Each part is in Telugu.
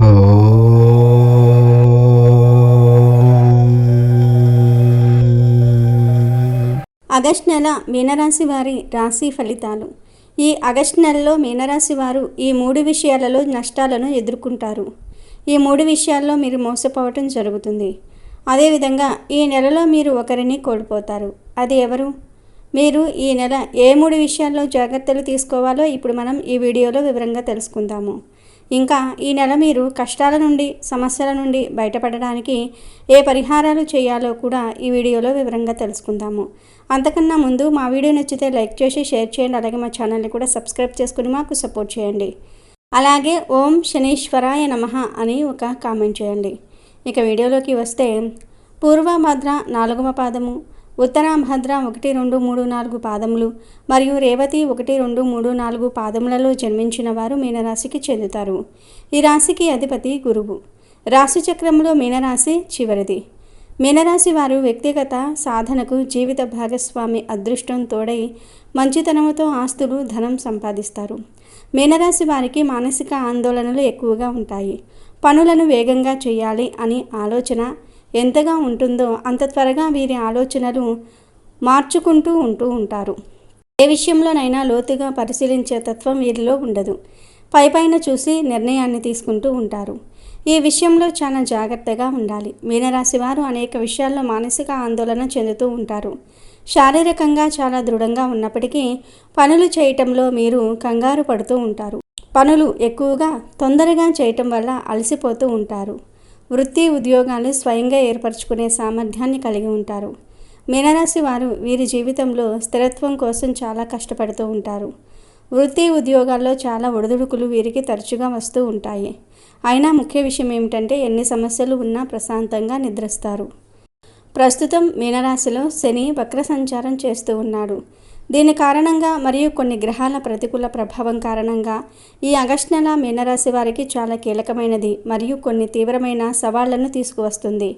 ఆగస్ట్ నెల మీనరాశి వారి రాశి ఫలితాలు. ఈ ఆగస్ట్ నెలలో మీనరాశి వారు ఈ మూడు విషయాలలో నష్టాలను ఎదుర్కొంటారు. ఈ మూడు విషయాల్లో మీరు మోసపోవటం జరుగుతుంది. అదేవిధంగా ఈ నెలలో మీరు ఒకరిని కోల్పోతారు. అది ఎవరు? మీరు ఈ నెల ఏ మూడు విషయాల్లో జాగ్రత్తలు తీసుకోవాలో ఇప్పుడు మనం ఈ వీడియోలో వివరంగా తెలుసుకుందాము. ఇంకా ఈ నెల మీరు కష్టాల నుండి సమస్యల నుండి బయటపడడానికి ఏ పరిహారాలు చేయాలో కూడా ఈ వీడియోలో వివరంగా తెలుసుకుందాము. అంతకన్నా ముందు మా వీడియో నచ్చితే లైక్ చేసి షేర్ చేయండి. అలాగే మా ఛానల్ని కూడా సబ్స్క్రైబ్ చేసుకుని మాకు సపోర్ట్ చేయండి. అలాగే ఓం శనీశ్వరాయ నమ అని ఒక కామెంట్ చేయండి. ఇక వీడియోలోకి వస్తే పూర్వభద్ర నాలుగవ పాదము ఉత్తరాభద్ర ఒకటి రెండు మూడు నాలుగు పాదములు మరియు రేవతి ఒకటి రెండు మూడు నాలుగు పాదములలో జన్మించిన వారు మీనరాశికి చెందుతారు. ఈ రాశికి అధిపతి గురువు. రాశి చక్రంలో మీనరాశి చివరిది. మీనరాశి వారు వ్యక్తిగత సాధనకు జీవిత భాగస్వామి అదృష్టం తోడై మంచితనముతో ఆస్తులు ధనం సంపాదిస్తారు. మీనరాశి వారికి మానసిక ఆందోళనలు ఎక్కువగా ఉంటాయి. పనులను వేగంగా చేయాలి అని ఆలోచన ఎంతగా ఉంటుందో అంత త్వరగా వీరి ఆలోచనలు మార్చుకుంటూ ఉంటూ ఉంటారు. ఏ విషయంలోనైనా లోతుగా పరిశీలించే తత్వం వీరిలో ఉండదు. పైపైన చూసి నిర్ణయాన్ని తీసుకుంటూ ఉంటారు. ఈ విషయంలో చాలా జాగ్రత్తగా ఉండాలి. మీనరాశి వారు అనేక విషయాల్లో మానసిక ఆందోళన చెందుతూ ఉంటారు. శారీరకంగా చాలా దృఢంగా ఉన్నప్పటికీ పనులు చేయటంలో మీరు కంగారు పడుతూ ఉంటారు. పనులు ఎక్కువగా తొందరగా చేయటం వల్ల అలసిపోతూ ఉంటారు. వృత్తి ఉద్యోగాలు స్వయంగా ఏర్పరచుకునే సామర్థ్యాన్ని కలిగి ఉంటారు. మీనరాశి వారు వీరి జీవితంలో స్థిరత్వం కోసం చాలా కష్టపడుతూ ఉంటారు. వృత్తి ఉద్యోగాల్లో చాలా ఒడిదుడుకులు వీరికి తరచుగా వస్తూ ఉంటాయి. అయినా ముఖ్య విషయం ఏమిటంటే ఎన్ని సమస్యలు ఉన్నా ప్రశాంతంగా నిద్రిస్తారు. ప్రస్తుతం మీనరాశిలో శని వక్ర సంచారం చేస్తూ ఉన్నాడు. దీని కారణంగా మరియు కొన్ని గ్రహాల ప్రతికూల ప్రభావం కారణంగా ఈ ఆగస్ట్ నెల మీనరాశి వారికి చాలా కీలకమైనది మరియు కొన్ని తీవ్రమైన సవాళ్ళను తీసుకువస్తుంది.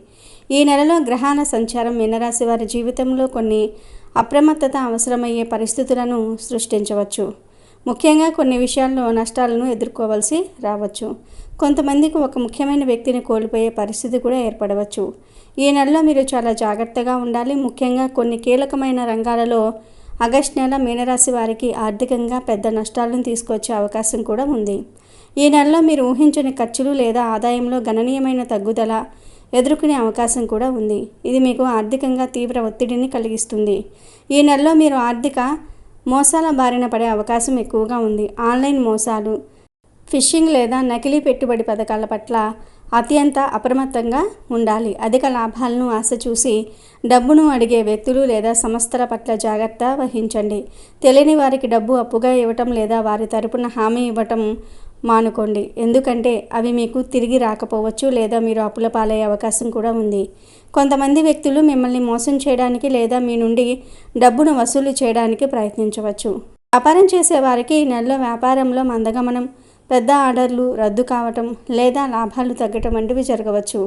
ఈ నెలలో గ్రహాల సంచారం మీనరాశి వారి జీవితంలో కొన్ని అప్రమత్తత అవసరమయ్యే పరిస్థితులను సృష్టించవచ్చు. ముఖ్యంగా కొన్ని విషయాల్లో నష్టాలను ఎదుర్కోవాల్సి రావచ్చు. కొంతమందికి ఒక ముఖ్యమైన వ్యక్తిని కోల్పోయే పరిస్థితి కూడా ఏర్పడవచ్చు. ఈ నెలలో మీరు చాలా జాగ్రత్తగా ఉండాలి. ముఖ్యంగా కొన్ని కీలకమైన రంగాలలో ఆగస్ట్ నెల మీనరాశి వారికి ఆర్థికంగా పెద్ద నష్టాలను తీసుకొచ్చే అవకాశం కూడా ఉంది. ఈ నెలలో మీరు ఊహించని ఖర్చులు లేదా ఆదాయంలో గణనీయమైన తగ్గుదల ఎదుర్కొనే అవకాశం కూడా ఉంది. ఇది మీకు ఆర్థికంగా తీవ్ర ఒత్తిడిని కలిగిస్తుంది. ఈ నెలలో మీరు ఆర్థిక మోసాల బారిన పడే అవకాశం ఎక్కువగా ఉంది. ఆన్లైన్ మోసాలు ఫిషింగ్ లేదా నకిలీ పెట్టుబడి పథకాల పట్ల అత్యంత అప్రమత్తంగా ఉండాలి. అధిక లాభాలను ఆశ చూసి డబ్బును అడిగే వ్యక్తులు లేదా సంస్థల పట్ల జాగ్రత్త వహించండి. తెలియని వారికి డబ్బు అప్పుగా ఇవ్వటం లేదా వారి తరపున హామీ ఇవ్వటం మానుకోండి. ఎందుకంటే అవి మీకు తిరిగి రాకపోవచ్చు లేదా మీరు అప్పుల పాలయ్యే అవకాశం కూడా ఉంది. కొంతమంది వ్యక్తులు మిమ్మల్ని మోసం చేయడానికి లేదా మీ నుండి డబ్బును వసూలు చేయడానికి ప్రయత్నించవచ్చు. వ్యాపారం చేసే వారికి ఈ నెలలో వ్యాపారంలో మందగమనం పెద్ద ఆర్డర్లు రద్దు కావటం లేదా లాభాలు తగ్గటం వంటివి జరగవచ్చు.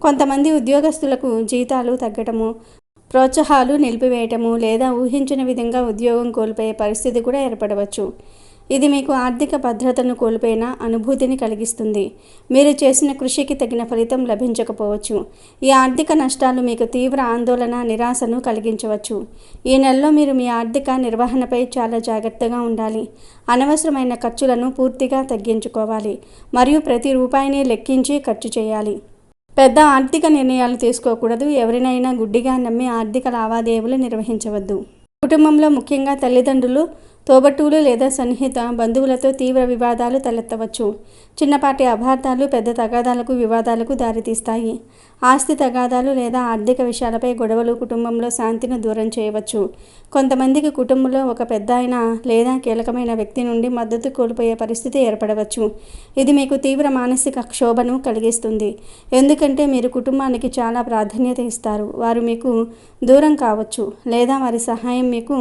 కొంతమంది ఉద్యోగస్తులకు జీతాలు తగ్గటము ప్రోత్సాహాలు నిలిపివేయటము లేదా ఊహించిన విధంగా ఉద్యోగం కోల్పోయే పరిస్థితి కూడా ఏర్పడవచ్చు. ఇది మీకు ఆర్థిక భద్రతను కోల్పోయిన అనుభూతిని కలిగిస్తుంది. మీరు చేసిన కృషికి తగిన ఫలితం లభించకపోవచ్చు. ఈ ఆర్థిక నష్టాలు మీకు తీవ్ర ఆందోళన నిరాశను కలిగించవచ్చు. ఈ నెలలో మీరు మీ ఆర్థిక నిర్వహణపై చాలా జాగ్రత్తగా ఉండాలి. అనవసరమైన ఖర్చులను పూర్తిగా తగ్గించుకోవాలి మరియు ప్రతి రూపాయిని లెక్కించి ఖర్చు చేయాలి. పెద్ద ఆర్థిక నిర్ణయాలు తీసుకోకూడదు. ఎవరినైనా గుడ్డిగా నమ్మి ఆర్థిక లావాదేవీలు నిర్వహించవద్దు. కుటుంబంలో ముఖ్యంగా తల్లిదండ్రులు తోబట్టువులు లేదా సన్నిహిత బంధువులతో తీవ్ర వివాదాలు తలెత్తవచ్చు. చిన్నపాటి అపార్థాలు పెద్ద తగాదాలకు వివాదాలకు దారితీస్తాయి. ఆస్తి తగాదాలు లేదా ఆర్థిక విషయాలపై గొడవలు కుటుంబంలో శాంతిని దూరం చేయవచ్చు. కొంతమందికి కుటుంబంలో ఒక పెద్ద అయిన లేదా కీలకమైన వ్యక్తి నుండి మద్దతు కోల్పోయే పరిస్థితి ఏర్పడవచ్చు. ఇది మీకు తీవ్ర మానసిక క్షోభను కలిగిస్తుంది. ఎందుకంటే మీరు కుటుంబానికి చాలా ప్రాధాన్యత ఇస్తారు. వారు మీకు దూరం కావచ్చు లేదా వారి సహాయం మీకు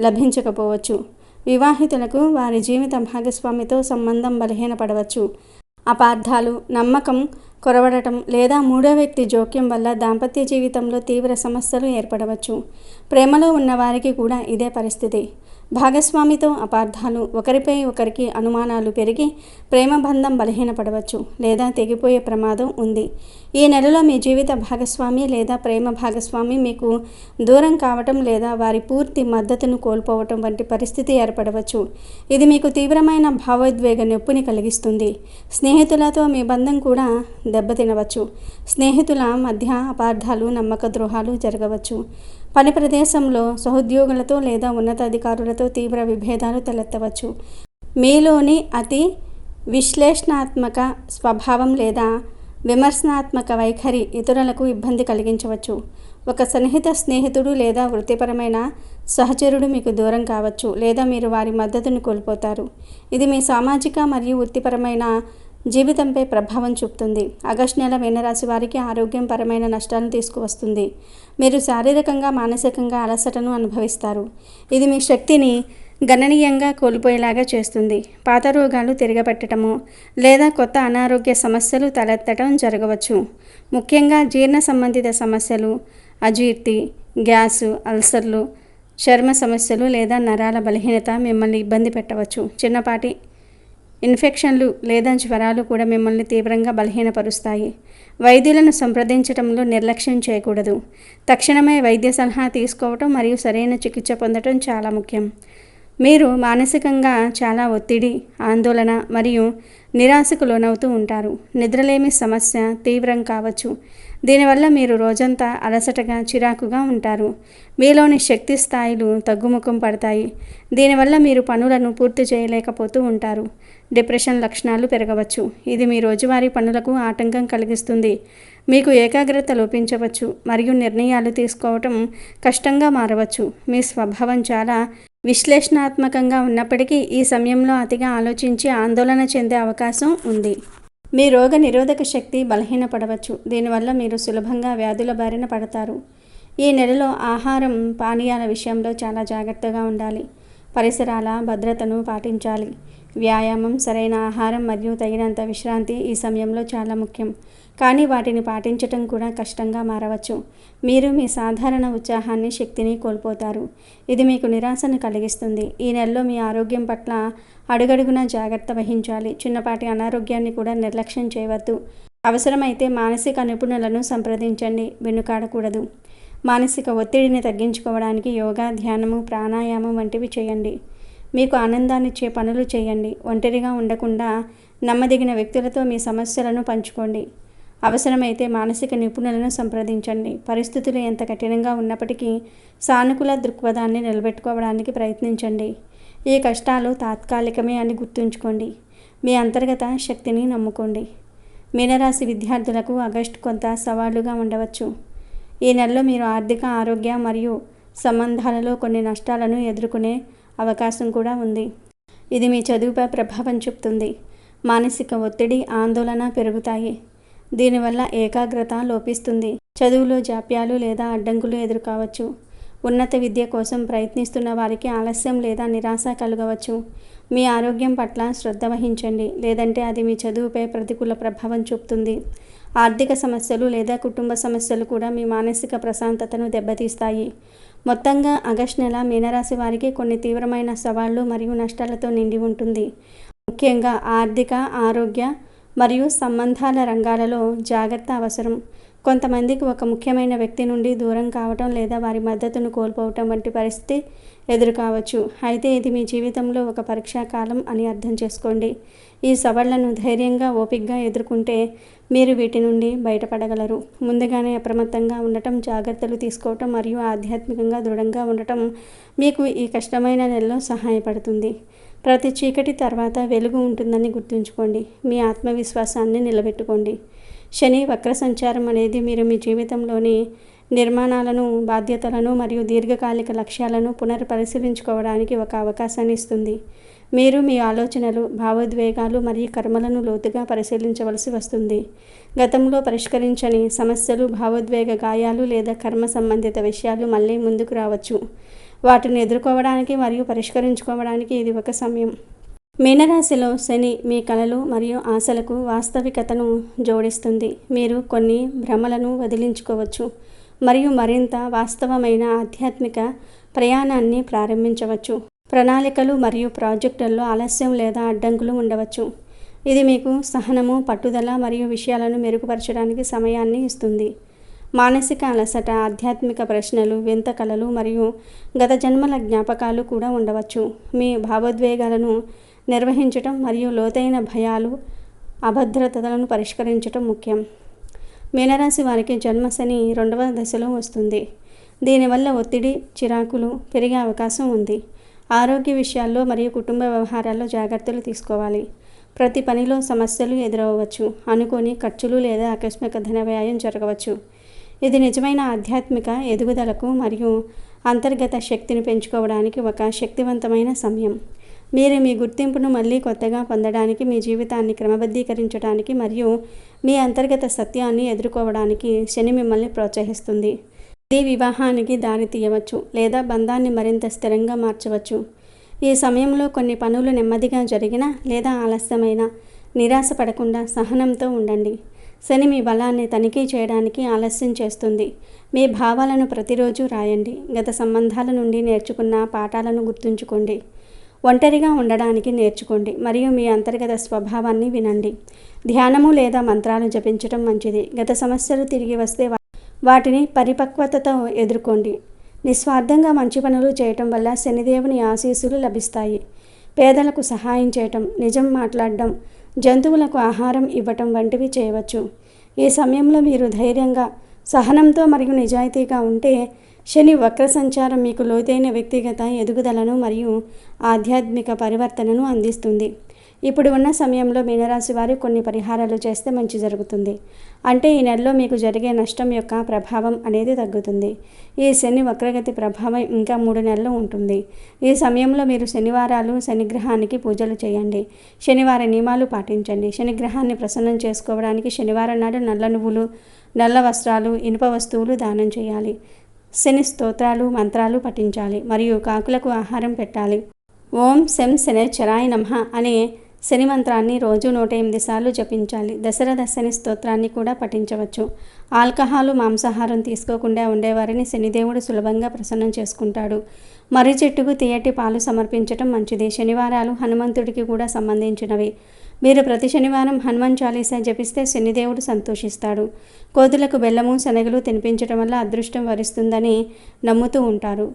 లభించకపోవచ్చు. వివాహితులకు వారి జీవిత భాగస్వామితో సంబంధం బలహీనపడవచ్చు. అపార్థాలు నమ్మకం కొరవడటం లేదా మూడో వ్యక్తి జోక్యం వల్ల దాంపత్య జీవితంలో తీవ్ర సమస్యలు ఏర్పడవచ్చు. ప్రేమలో ఉన్నవారికి కూడా ఇదే పరిస్థితి. భాగస్వామితో అపార్థాలు. ఒకరిపై ఒకరికి అనుమానాలు పెరిగి ప్రేమ బంధం బలహీనపడవచ్చు లేదా తెగిపోయే ప్రమాదం ఉంది. ఈ నెలలో మీ జీవిత భాగస్వామి లేదా ప్రేమ భాగస్వామి మీకు దూరం కావటం లేదా వారి పూర్తి మద్దతును కోల్పోవటం వంటి పరిస్థితి ఏర్పడవచ్చు. ఇది మీకు తీవ్రమైన భావోద్వేగ నొప్పిని కలిగిస్తుంది. స్నేహితులతో మీ బంధం కూడా దెబ్బతినవచ్చు. స్నేహితుల మధ్య అపార్థాలు నమ్మక ద్రోహాలు జరగవచ్చు. పని ప్రదేశంలో సహోద్యోగులతో లేదా ఉన్నతాధికారులతో తీవ్ర విభేదాలు తలెత్తవచ్చు. మీలోని అతి విశ్లేషణాత్మక స్వభావం లేదా విమర్శనాత్మక వైఖరి ఇతరులకు ఇబ్బంది కలిగించవచ్చు. ఒక సన్నిహిత స్నేహితుడు లేదా వృత్తిపరమైన సహచరుడు మీకు దూరం కావచ్చు లేదా మీరు వారి మద్దతును కోల్పోతారు. ఇది మీ సామాజిక మరియు వృత్తిపరమైన జీవితంపై ప్రభావం చూపుతుంది. ఆగస్టు నెల మీనరాశి వారికి ఆరోగ్యం పరమైన నష్టాలను తీసుకువస్తుంది. మీరు శారీరకంగా మానసికంగా అలసటను అనుభవిస్తారు. ఇది మీ శక్తిని గణనీయంగా కోల్పోయేలాగా చేస్తుంది. పాత రోగాలు తిరగబెట్టడము లేదా కొత్త అనారోగ్య సమస్యలు తలెత్తడం జరగవచ్చు. ముఖ్యంగా జీర్ణ సంబంధిత సమస్యలు అజీర్తి గ్యాసు అల్సర్లు చర్మ సమస్యలు లేదా నరాల బలహీనత మిమ్మల్ని ఇబ్బంది పెట్టవచ్చు. చిన్నపాటి ఇన్ఫెక్షన్లు లేదా జ్వరాలు కూడా మిమ్మల్ని తీవ్రంగా బలహీనపరుస్తాయి. వైద్యులను సంప్రదించడంలో నిర్లక్ష్యం చేయకూడదు. తక్షణమే వైద్య సలహా తీసుకోవటం మరియు సరైన చికిత్స పొందటం చాలా ముఖ్యం. మీరు మానసికంగా చాలా ఒత్తిడి ఆందోళన మరియు నిరాశకు లోనవుతూ ఉంటారు. నిద్రలేమి సమస్య తీవ్రం కావచ్చు. దీనివల్ల మీరు రోజంతా అలసటగా చిరాకుగా ఉంటారు. మీలోని శక్తి స్థాయిలు తగ్గుముఖం పడతాయి. దీనివల్ల మీరు పనులను పూర్తి చేయలేకపోతూ ఉంటారు. డిప్రెషన్ లక్షణాలు పెరగవచ్చు. ఇది మీ రోజువారీ పనులకు ఆటంకం కలిగిస్తుంది. మీకు ఏకాగ్రత లోపించవచ్చు. మరియు నిర్ణయాలు తీసుకోవటం కష్టంగా మారవచ్చు. మీ స్వభావం చాలా విశ్లేషణాత్మకంగా ఉన్నప్పటికీ ఈ సమయంలో అతిగా ఆలోచించి ఆందోళన చెందే అవకాశం ఉంది. మీ రోగ నిరోధక శక్తి బలహీనపడవచ్చు. దీనివల్ల మీరు సులభంగా వ్యాధుల బారిన పడతారు. ఈ నెలలో ఆహారం పానీయాల విషయంలో చాలా జాగ్రత్తగా ఉండాలి. పరిసరాల భద్రతను పాటించాలి. వ్యాయామం సరైన ఆహారం మరియు తగినంత విశ్రాంతి ఈ సమయంలో చాలా ముఖ్యం. కానీ వాటిని పాటించటం కూడా కష్టంగా మారవచ్చు. మీరు మీ సాధారణ ఉత్సాహాన్ని శక్తిని కోల్పోతారు. ఇది మీకు నిరాశను కలిగిస్తుంది. ఈ నెలలో మీ ఆరోగ్యం పట్ల అడుగడుగున జాగ్రత్త వహించాలి. చిన్నపాటి అనారోగ్యాన్ని కూడా నిర్లక్ష్యం చేయవద్దు. అవసరమైతే మానసిక నిపుణులను సంప్రదించండి. వెనుకాడకూడదు. మానసిక ఒత్తిడిని తగ్గించుకోవడానికి యోగా ధ్యానము ప్రాణాయామం వంటివి చేయండి. మీకు ఆనందాన్నిచ్చే పనులు చేయండి. ఒంటరిగా ఉండకుండా నమ్మదగిన వ్యక్తులతో మీ సమస్యలను పంచుకోండి. అవసరమైతే మానసిక నిపుణులను సంప్రదించండి. పరిస్థితులు ఎంత కఠినంగా ఉన్నప్పటికీ సానుకూల దృక్పథాన్ని నిలబెట్టుకోవడానికి ప్రయత్నించండి. ఈ కష్టాలు తాత్కాలికమే అని గుర్తుంచుకోండి. మీ అంతర్గత శక్తిని నమ్ముకోండి. మీనరాశి విద్యార్థులకు ఆగస్టు కొంత సవాళ్ళుగా ఉండవచ్చు. ఈ నెలలో మీరు ఆర్థిక ఆరోగ్య మరియు సంబంధాలలో కొన్ని నష్టాలను ఎదుర్కొనే అవకాశం కూడా ఉంది. ఇది మీ చదువుపై ప్రభావం చూపుతుంది. మానసిక ఒత్తిడి ఆందోళన పెరుగుతాయి. దీనివల్ల ఏకాగ్రత లోపిస్తుంది. చదువులో జాప్యాలు లేదా అడ్డంకులు ఎదుర్కోవచ్చు. ఉన్నత విద్య కోసం ప్రయత్నిస్తున్న వారికి ఆలస్యం లేదా నిరాశ కలగవచ్చు. మీ ఆరోగ్యం పట్ల శ్రద్ధ వహించండి. లేదంటే అది మీ చదువుపై ప్రతికూల ప్రభావం చూపుతుంది. ఆర్థిక సమస్యలు లేదా కుటుంబ సమస్యలు కూడా మీ మానసిక ప్రశాంతతను దెబ్బతీస్తాయి. మొత్తంగా ఆగస్ట్ నెల మీనరాశి వారికి కొన్ని తీవ్రమైన సవాళ్ళు మరియు నష్టాలతో నిండి ఉంటుంది. ముఖ్యంగా ఆర్థిక ఆరోగ్య మరియు సంబంధాల రంగాలలో జాగ్రత్త అవసరం. కొంతమందికి ఒక ముఖ్యమైన వ్యక్తి నుండి దూరం కావటం లేదా వారి మద్దతును కోల్పోవటం వంటి పరిస్థితి ఎదురుకావచ్చు. అయితే ఇది మీ జీవితంలో ఒక పరీక్షా కాలం అని అర్థం చేసుకోండి. ఈ సవాళ్ళను ధైర్యంగా ఓపికగా ఎదుర్కొంటే మీరు వీటి నుండి బయటపడగలరు. ముందుగానే అప్రమత్తంగా ఉండటం జాగ్రత్తలు తీసుకోవటం మరియు ఆధ్యాత్మికంగా దృఢంగా ఉండటం మీకు ఈ కష్టమైన నెలలో సహాయపడుతుంది. ప్రతి చీకటి తర్వాత వెలుగు ఉంటుందని గుర్తుంచుకోండి. మీ ఆత్మవిశ్వాసాన్ని నిలబెట్టుకోండి. శని వక్ర సంచారం అనేది మీరు మీ జీవితంలోని నిర్మాణాలను బాధ్యతలను మరియు దీర్ఘకాలిక లక్ష్యాలను పునర్పరిశీలించుకోవడానికి ఒక అవకాశాన్ని ఇస్తుంది. మీరు మీ ఆలోచనలు భావోద్వేగాలు మరియు కర్మలను లోతుగా పరిశీలించవలసి వస్తుంది. గతంలో పరిష్కరించని సమస్యలు భావోద్వేగ గాయాలు లేదా కర్మ సంబంధిత విషయాలు మళ్ళీ ముందుకు రావచ్చు. వాటిని ఎదుర్కోవడానికి మరియు పరిష్కరించుకోవడానికి ఇది ఒక సమయం. మీనరాశిలో శని మీ కళలు మరియు ఆశలకు వాస్తవికతను జోడిస్తుంది. మీరు కొన్ని భ్రమలను వదిలించుకోవచ్చు మరియు మరింత వాస్తవమైన ఆధ్యాత్మిక ప్రయాణాన్ని ప్రారంభించవచ్చు. ప్రణాళికలు మరియు ప్రాజెక్టుల్లో ఆలస్యం లేదా అడ్డంకులు ఉండవచ్చు. ఇది మీకు సహనము పట్టుదల మరియు విషయాలను మెరుగుపరచడానికి సమయాన్ని ఇస్తుంది. మానసిక అలసట ఆధ్యాత్మిక ప్రశ్నలు వింత కళలు మరియు గత జన్మల జ్ఞాపకాలు కూడా ఉండవచ్చు. మీ భావోద్వేగాలను నిర్వహించటం మరియు లోతైన భయాలు అభద్రతలను పరిష్కరించటం ముఖ్యం. మీనరాశి వారికి జన్మశని రెండవ దశలో వస్తుంది. దీనివల్ల ఒత్తిడి చిరాకులు పెరిగే అవకాశం ఉంది. ఆరోగ్య విషయాల్లో మరియు కుటుంబ వ్యవహారాల్లో జాగ్రత్తలు తీసుకోవాలి. ప్రతి పనిలో సమస్యలు ఎదురవ్వచ్చు. అనుకోని ఖర్చులు లేదా ఆకస్మిక ధన వ్యయం జరగవచ్చు. ఇది నిజమైన ఆధ్యాత్మిక ఎదుగుదలకు మరియు అంతర్గత శక్తిని పెంచుకోవడానికి ఒక శక్తివంతమైన సమయం. మీరు మీ గుర్తింపును మళ్ళీ కొత్తగా పొందడానికి మీ జీవితాన్ని క్రమబద్ధీకరించడానికి మరియు మీ అంతర్గత సత్యాన్ని ఎదుర్కోవడానికి శని మిమ్మల్ని ప్రోత్సహిస్తుంది. ఇది వివాహానికి దారి తీయవచ్చు లేదా బంధాన్ని మరింత స్థిరంగా మార్చవచ్చు. ఈ సమయంలో కొన్ని పనులు నెమ్మదిగా జరిగినా లేదా ఆలస్యమైన నిరాశ పడకుండా సహనంతో ఉండండి. శని మీ బలాన్ని తనిఖీ చేయడానికి ఆలస్యం చేస్తుంది. మీ భావాలను ప్రతిరోజు రాయండి. గత సంబంధాల నుండి నేర్చుకున్న పాఠాలను గుర్తుంచుకోండి. ఒంటరిగా ఉండడానికి నేర్చుకోండి. మరియు మీ అంతర్గత స్వభావాన్ని వినండి. ధ్యానము లేదా మంత్రాలు జపించడం మంచిది. గత సమస్యలు తిరిగి వస్తే వాటిని పరిపక్వతతో ఎదుర్కోండి. నిస్వార్థంగా మంచి పనులు చేయటం వల్ల శనిదేవుని ఆశీస్సులు లభిస్తాయి. పేదలకు సహాయం చేయటం నిజం మాట్లాడడం జంతువులకు ఆహారం ఇవ్వటం వంటివి చేయవచ్చు. ఈ సమయంలో మీరు ధైర్యంగా సహనంతో మరియు నిజాయితీగా ఉంటే శని వక్ర సంచారం మీకు లోతైన వ్యక్తిగత ఎదుగుదలను మరియు ఆధ్యాత్మిక పరివర్తనను అందిస్తుంది. ఇప్పుడు ఉన్న సమయంలో మీనరాశి వారు కొన్ని పరిహారాలు చేస్తే మంచి జరుగుతుంది. అంటే ఈ నెలలో మీకు జరిగే నష్టం యొక్క ప్రభావం అనేది తగ్గుతుంది. ఈ శని వక్రగతి ప్రభావం ఇంకా మూడు నెలలు ఉంటుంది. ఈ సమయంలో మీరు శనివారాలు శనిగ్రహానికి పూజలు చేయండి. శనివార నియమాలు పాటించండి. శనిగ్రహాన్ని ప్రసన్నం చేసుకోవడానికి శనివారం నాడు నల్ల నువ్వులు నల్ల వస్త్రాలు ఇనుప వస్తువులు దానం చేయాలి. శని స్తోత్రాలు మంత్రాలు పఠించాలి. మరియు కాకులకు ఆహారం పెట్టాలి. ఓం శం శనేశ్వరాయ నమ అనే శని మంత్రాన్ని రోజు నూట ఎనిమిది సార్లు జపించాలి. దశరథ శని స్తోత్రాన్ని కూడా పఠించవచ్చు. ఆల్కహాలు మాంసాహారం తీసుకోకుండా ఉండేవారిని శనిదేవుడు సులభంగా ప్రసన్నం చేసుకుంటాడు. మర్రి చెట్టుకు తీయటి పాలు సమర్పించటం మంచిది. శనివారాలు హనుమంతుడికి కూడా సంబంధించినవి. మీరు ప్రతి శనివారం హనుమాన్ చాలీసా జపిస్తే శనిదేవుడు సంతోషిస్తాడు. కోతులకు బెల్లము శనగలు తినిపించడం వల్ల అదృష్టం వరిస్తుందని నమ్ముతూ ఉంటారు.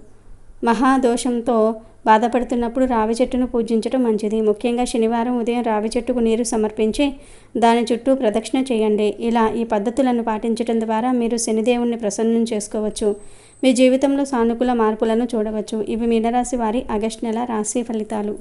మహాదోషంతో బాధపడుతున్నప్పుడు రావి చెట్టును పూజించడం మంచిది. ముఖ్యంగా శనివారం ఉదయం రావి చెట్టుకు నీరు సమర్పించి దాని చుట్టూ ప్రదక్షిణ చేయండి. ఇలా ఈ పద్ధతులను పాటించడం ద్వారా మీరు శనిదేవుణ్ణి ప్రసన్నం చేసుకోవచ్చు. మీ జీవితంలో సానుకూల మార్పులను చూడవచ్చు. ఇవి మీనరాశి వారి ఆగస్ట్ నెల రాశి ఫలితాలు.